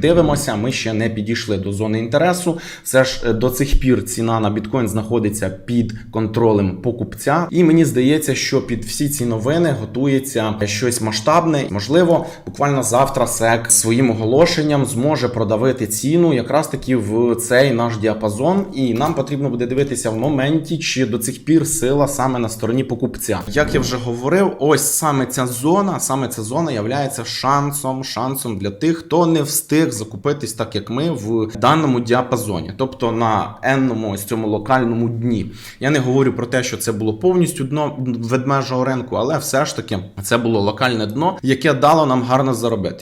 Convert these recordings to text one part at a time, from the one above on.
Дивимося, ми ще не підійшли до зони інтересу. Все ж е, до цих пір ціна на біткоін знаходиться під контролем покупця, і мені здається, що під всі ці новини готується щось масштабне. Можливо, буквально завтра SEC своїм оголошенням зможе продавити ціну якраз таки в цей наш діапазон, і нам потрібно буде дивитися в моменті, чи до цих пір сила саме на стороні покупця. Як я вже говорив, ось саме ця зона, саме ця зона являється шансом, шансом для тих, хто не встиг закупитись так, як ми в даному діапазоні, тобто на енному ось цьому локальному дні. Я не говорю про те, що це було повністю дно ведмежого ринку, але все ж таки це було локальне дно, яке дало нам гарно заробити.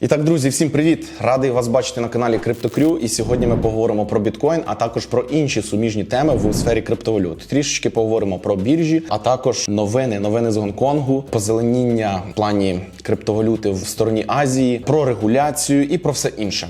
І так, друзі, всім привіт! Радий вас бачити на каналі CryptoCrew. І сьогодні ми поговоримо про біткоін, а також про інші суміжні теми в сфері криптовалют. Трішечки поговоримо про біржі, а також новини, новини з Гонконгу, позеленіння в плані криптовалюти в стороні Азії, про регуляцію і про все інше.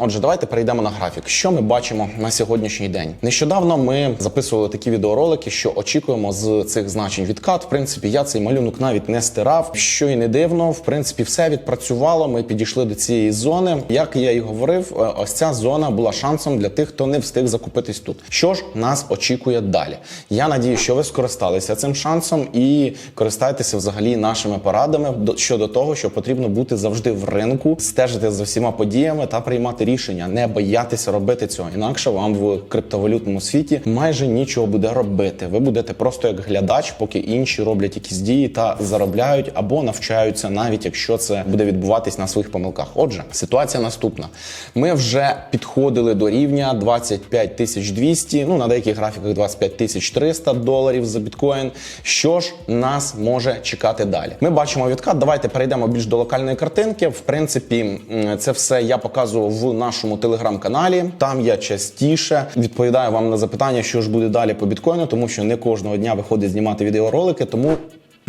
Отже, давайте перейдемо на графік. Що ми бачимо на сьогоднішній день? Нещодавно ми записували такі відеоролики, що очікуємо з цих значень відкат. В принципі, я цей малюнок навіть не стирав. Що і не дивно, в принципі, все відпрацювало. Ми підійшли до цієї зони. Як я і говорив, е, ось ця зона була шансом для тих, хто не встиг закупитись тут. Що ж нас очікує далі? Я надію, що ви скористалися цим шансом і користайтеся взагалі нашими порадами щодо того, що потрібно бути завжди в ринку, стежити за всіма подіями та приймати рішення, не боятися робити цього. Інакше вам в криптовалютному світі майже нічого буде робити. Ви будете просто як глядач, поки інші роблять якісь дії та заробляють або навчаються, навіть якщо це буде відбуватись на своїх помилках. Отже, ситуація наступна: ми вже підходили до рівня 25 тисяч 200, ну на деяких графіках 25 тисяч 300 доларів за біткоін. Що ж нас може чекати далі? Ми бачимо відкат. Давайте перейдемо більш до локальної картинки. В принципі, це все я показував в нашому телеграм-каналі. Там я частіше відповідаю вам на запитання, що ж буде далі по біткоїну, тому що не кожного дня виходить знімати відеоролики. Тому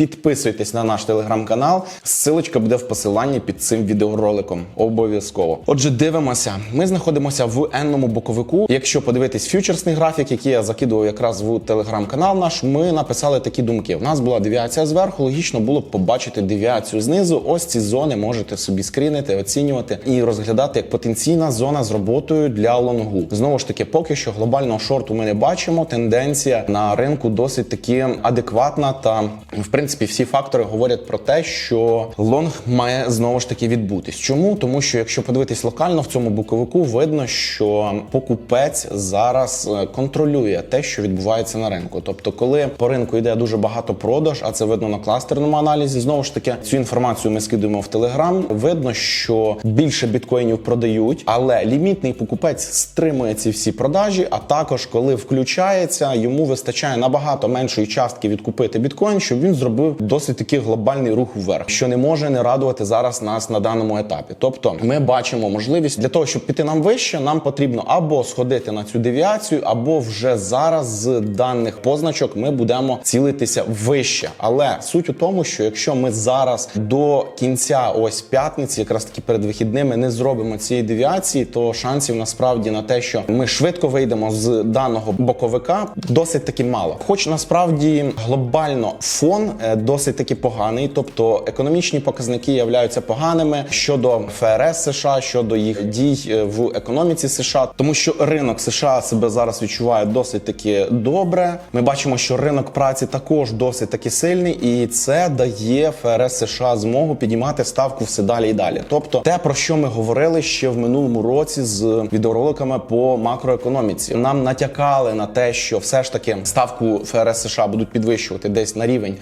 Підписуйтесь на наш телеграм-канал. Ссылочка буде в посиланні під цим відеороликом. Обов'язково. Отже, дивимося. Ми знаходимося в енному боковику. Якщо подивитись фьючерсний графік, який я закидував якраз в телеграм-канал наш, ми написали такі думки. У нас була девіація зверху. Логічно було б побачити девіацію знизу. Ось ці зони можете собі скрінити, оцінювати і розглядати як потенційна зона з роботою для лонгу. Знову ж таки, поки що глобального шорту ми не бачимо. Тенденція на ринку досить таки адекватна та в принципі всі фактори говорять про те, що лонг має знову ж таки відбутись. Чому? Тому що якщо подивитись локально в цьому боковику, видно, що покупець зараз е, контролює те, що відбувається на ринку. Тобто, коли по ринку йде дуже багато продаж, а це видно на кластерному аналізі. Знову ж таки, цю інформацію ми скидуємо в Телеграм. Видно, що більше біткоїнів продають, але лімітний покупець стримує ці всі продажі. А також, коли включається, йому вистачає набагато меншої частки відкупити біткоін, щоб він зробив досить такий глобальний рух вверх, що не може не радувати зараз нас на даному етапі. Тобто, ми бачимо можливість для того, щоб піти нам вище, нам потрібно або сходити на цю девіацію, або вже зараз з даних позначок ми будемо цілитися вище. Але суть у тому, що якщо ми зараз до кінця ось п'ятниці, якраз таки перед вихідними, не зробимо цієї девіації, то шансів насправді на те, що ми швидко вийдемо з даного боковика, досить таки мало. Хоч насправді глобально фон досить таки поганий, тобто економічні показники являються поганими щодо ФРС США, щодо їх дій е, в економіці США, тому що ринок США себе зараз відчуває досить таки добре. Ми бачимо, що ринок праці також досить таки сильний, і це дає ФРС США змогу підіймати ставку все далі і далі. Тобто, те про що ми говорили ще в минулому році з відеороликами по макроекономіці, нам натякали на те, що все ж таки ставку ФРС США будуть підвищувати десь на рівень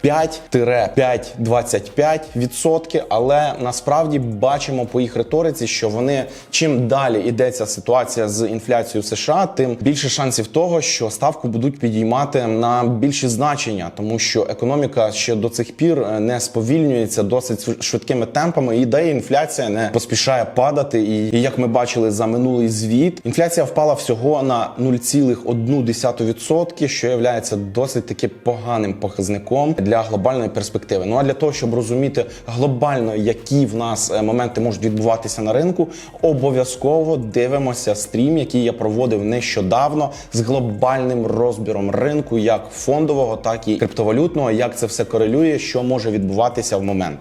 5-5,25%, але насправді бачимо по їх риториці, що вони чим далі йдеться ситуація з інфляцією США, тим більше шансів того, що ставку будуть підіймати на більші значення, тому що економіка ще до цих пір е, не сповільнюється досить швидкими темпами, і де інфляція не поспішає падати. І, як ми бачили за минулий звіт, інфляція впала всього на 0,1%, що є досить таки поганим показником для глобальної перспективи. Ну а для того, щоб розуміти глобально, які в нас е, моменти можуть відбуватися на ринку, обов'язково дивимося стрім, який я проводив нещодавно з глобальним розбіром ринку, як фондового, так і криптовалютного, як це все корелює, що може відбуватися в момент.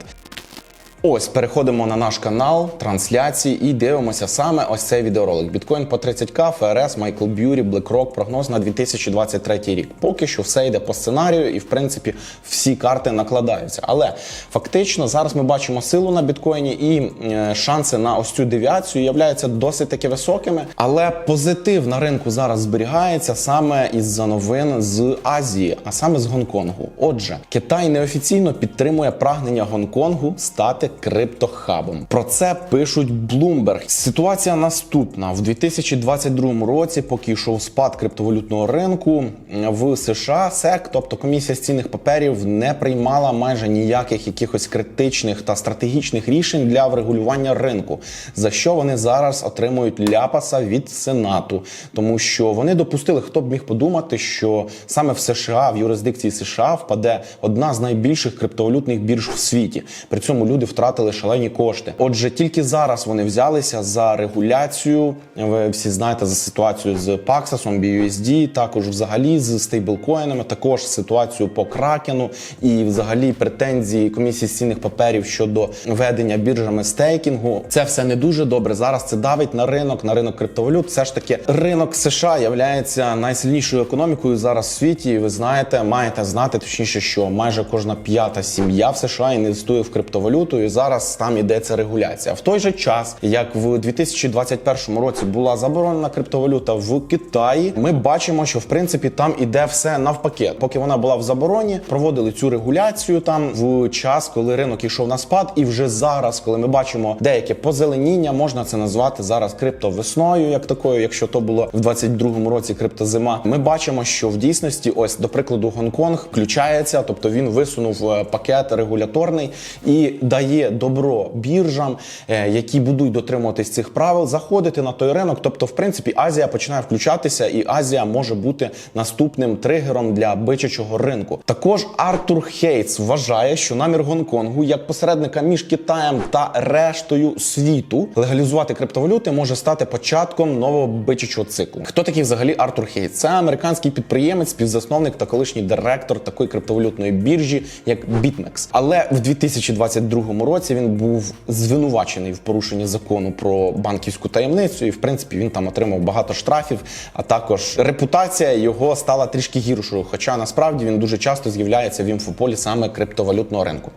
Ось переходимо на наш канал трансляції і дивимося саме ось цей відеоролик. Біткоін по 30к, ФРС, Майкл Б'юрі, BlackRock, прогноз на 2023 рік. Поки що все йде по сценарію, і в принципі всі карти накладаються. Але фактично зараз ми бачимо силу на біткоїні, і е, шанси на ось цю девіацію являються досить таки високими. Але позитив на ринку зараз зберігається саме із-за новин з Азії, а саме з Гонконгу. Отже, Китай неофіційно підтримує прагнення Гонконгу стати криптохабом. Про це пишуть Bloomberg. Ситуація наступна в 2022 році, поки йшов спад криптовалютного ринку в США, SEC, тобто комісія з цінних паперів, не приймала майже ніяких якихось критичних та стратегічних рішень для врегулювання ринку, за що вони зараз отримують ляпаса від Сенату, тому що вони допустили, хто б міг подумати, що саме в США, в юрисдикції США, впаде одна з найбільших криптовалютних бірж в світі. При цьому люди втратили шалені кошти. Отже, тільки зараз вони взялися за регуляцію. Ви всі знаєте за ситуацію з Paxos, BUSD, також взагалі з стейблкоїнами, також ситуацію по кракену і взагалі претензії комісії з цінних паперів щодо ведення біржами стейкінгу. Це все не дуже добре. Зараз це давить на ринок, на ринок криптовалют. Все ж таки, ринок США являється найсильнішою економікою зараз в світі. І ви знаєте, маєте знати точніше, що майже кожна п'ята сім'я в США інвестує в криптовалюту, зараз там ідеться регуляція. В той же час, як в 2021 році була заборонена криптовалюта в Китаї, ми бачимо, що в принципі там іде все навпаки. Поки вона була в забороні, проводили цю регуляцію там в час, коли ринок йшов на спад, і вже зараз, коли ми бачимо деяке позеленіння, можна це назвати зараз криптовесною, як такою, якщо то було в 22-му році криптозима. Ми бачимо, що в дійсності, ось до прикладу, Гонконг включається, тобто він висунув е, пакет регуляторний і дає добро біржам, е, які будуть дотримуватись цих правил, заходити на той ринок. Тобто, в принципі, Азія починає включатися, і Азія може бути наступним тригером для бичачого ринку. Також Артур Хейтс вважає, що намір Гонконгу як посередника між Китаєм та рештою світу легалізувати криптовалюти може стати початком нового бичачого циклу. Хто такий взагалі Артур Хейтс? Це американський підприємець, співзасновник та колишній директор такої криптовалютної біржі, як BitMEX. Але в 2022 році він був звинувачений в порушенні закону про банківську таємницю, і в принципі він там отримав багато штрафів. А також репутація його стала трішки гіршою. Хоча насправді він дуже часто з'являється в інфополі саме криптовалютного ринку.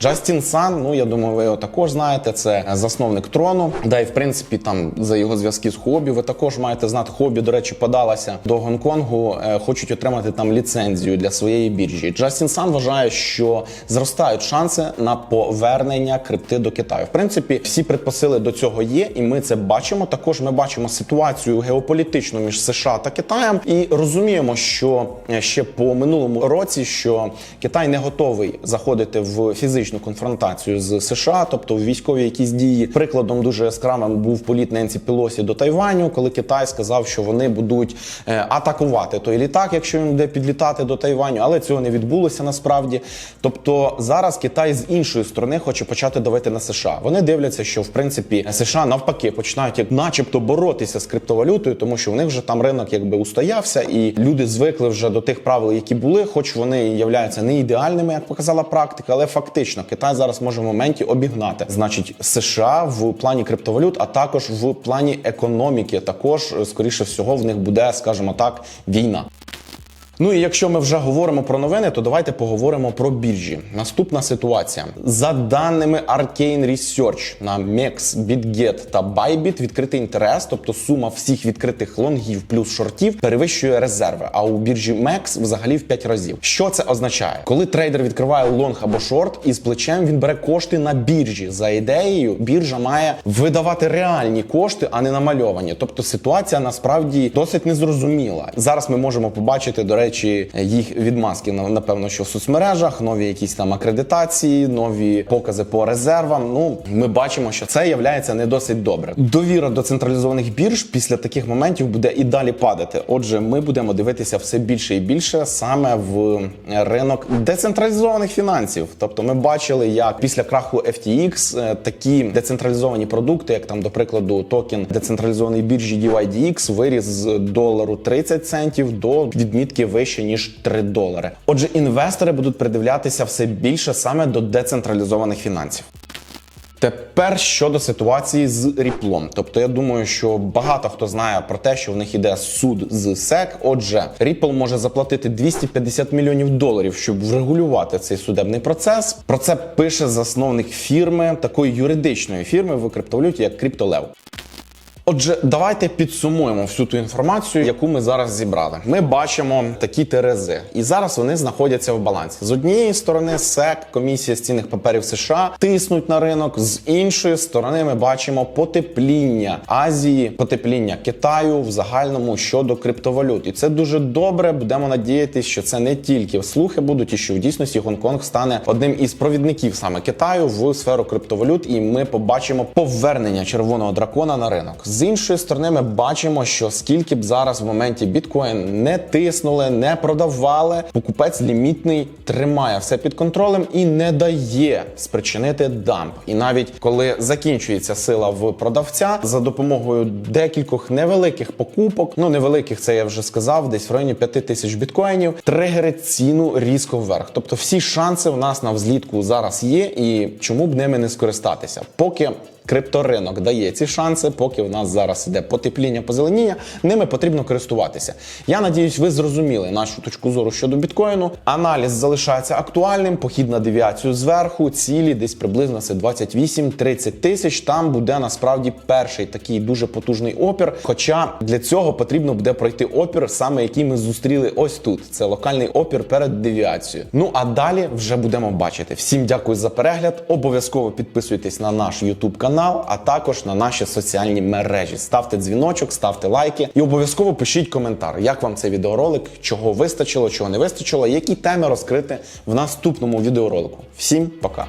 Джастін Сан, ну я думаю, ви його також знаєте. Це засновник трону. Да, і в принципі, там за його зв'язки з хобі. Ви також маєте знати. Хобі, до речі, подалася до Гонконгу. е, Хочуть отримати там ліцензію для своєї біржі. Джастін Сан вважає, що зростають шанси на повернення крипти до Китаю. В принципі, всі предпосили до цього є, і ми це бачимо. Також ми бачимо ситуацію геополітичну між США та Китаєм, і розуміємо, що е, ще по минулому році, що Китай не готовий заходити в фізичну конфронтацію з США, тобто в військові якісь дії. Прикладом дуже яскравим був політ Ненсі Пелосі до Тайваню, коли Китай сказав, що вони будуть е, атакувати той літак, якщо він буде підлітати до Тайваню, але цього не відбулося насправді. Тобто зараз Китай з іншої сторони хоче почати давити на США. Вони дивляться, що в принципі США навпаки починають як, начебто, боротися з криптовалютою, тому що в них вже там ринок якби устоявся, і люди звикли вже до тих правил, які були, хоч вони являються не ідеальними, як показала практика, але фактично Китай зараз може в моменті обігнати, значить, США в плані криптовалют, а також в плані економіки. Також скоріше всього в них буде, скажімо так, війна. Ну і якщо ми вже говоримо про новини, то давайте поговоримо про біржі. Наступна ситуація за даними Arcane Research на MEX, BitGet та Bybit відкритий інтерес, тобто сума всіх відкритих лонгів плюс шортів перевищує резерви. А у біржі MEX взагалі в 5 разів. Що це означає? Коли трейдер відкриває лонг або шорт, із плечем він бере кошти на біржі. За ідеєю, біржа має видавати реальні кошти, а не намальовані. Тобто ситуація насправді досить незрозуміла. Зараз ми можемо побачити, до речі, їх відмазки на- напевно, що в соцмережах, нові якісь там акредитації, нові покази по резервам. Ну ми бачимо, що це являється не досить добре. Довіра до централізованих бірж після таких моментів буде і далі падати. Отже, ми будемо дивитися все більше і більше саме в ринок децентралізованих фінансів. Тобто, ми бачили, як після краху FTX е, такі децентралізовані продукти, як там, до прикладу, токен децентралізованої біржі DYDX виріс з долару 30 центів до відмітки вище ніж 3 долари. Отже, інвестори будуть придивлятися все більше саме до децентралізованих фінансів. Тепер щодо ситуації з ріплом. Тобто, я думаю, що багато хто знає про те, що в них іде суд з SEC. Отже, Ripple може заплатити 250 мільйонів доларів, щоб врегулювати цей судебний процес. Про це пише засновник фірми, такої юридичної фірми в криптовалюті, як CryptoLev. Отже, давайте підсумуємо всю ту інформацію, яку ми зараз зібрали. Ми бачимо такі терези, і зараз вони знаходяться в балансі. З однієї сторони, SEC, комісія з цінних паперів США, тиснуть на ринок. З іншої сторони, ми бачимо потепління Азії, потепління Китаю в загальному щодо криптовалют. І це дуже добре. Будемо надіятися, що це не тільки слухи будуть, і що в дійсності Гонконг стане одним із провідників саме Китаю в сферу криптовалют, і ми побачимо повернення червоного дракона на ринок. З іншої сторони, ми бачимо, що скільки б зараз в моменті біткоін не тиснули, не продавали, покупець лімітний тримає все під контролем і не дає спричинити дамп. І навіть коли закінчується сила в продавця за допомогою декількох невеликих покупок, ну невеликих, це я вже сказав, десь в районі 5 тисяч біткоїнів, тригерить ціну різко вверх. Тобто всі шанси в нас на взлітку зараз є, і чому б ними не скористатися, поки. Крипторинок дає ці шанси, поки в нас зараз іде потепління, позеленіння, ними потрібно користуватися. Я надіюсь, ви зрозуміли нашу точку зору щодо біткоїну. Аналіз залишається актуальним. Похід на девіацію зверху, цілі десь приблизно це 28-30 тисяч. Там буде насправді перший такий дуже потужний опір. Хоча для цього потрібно буде пройти опір, саме який ми зустріли ось тут. Це локальний опір перед девіацією. Ну а далі вже будемо бачити. Всім дякую за перегляд. Обов'язково підписуйтесь на наш YouTube канал, а також на наші соціальні мережі. Ставте дзвіночок, ставте лайки і обов'язково пишіть коментар, як вам цей відеоролик, чого вистачило, чого не вистачило, які теми розкрити в наступному відеоролику. Всім пока!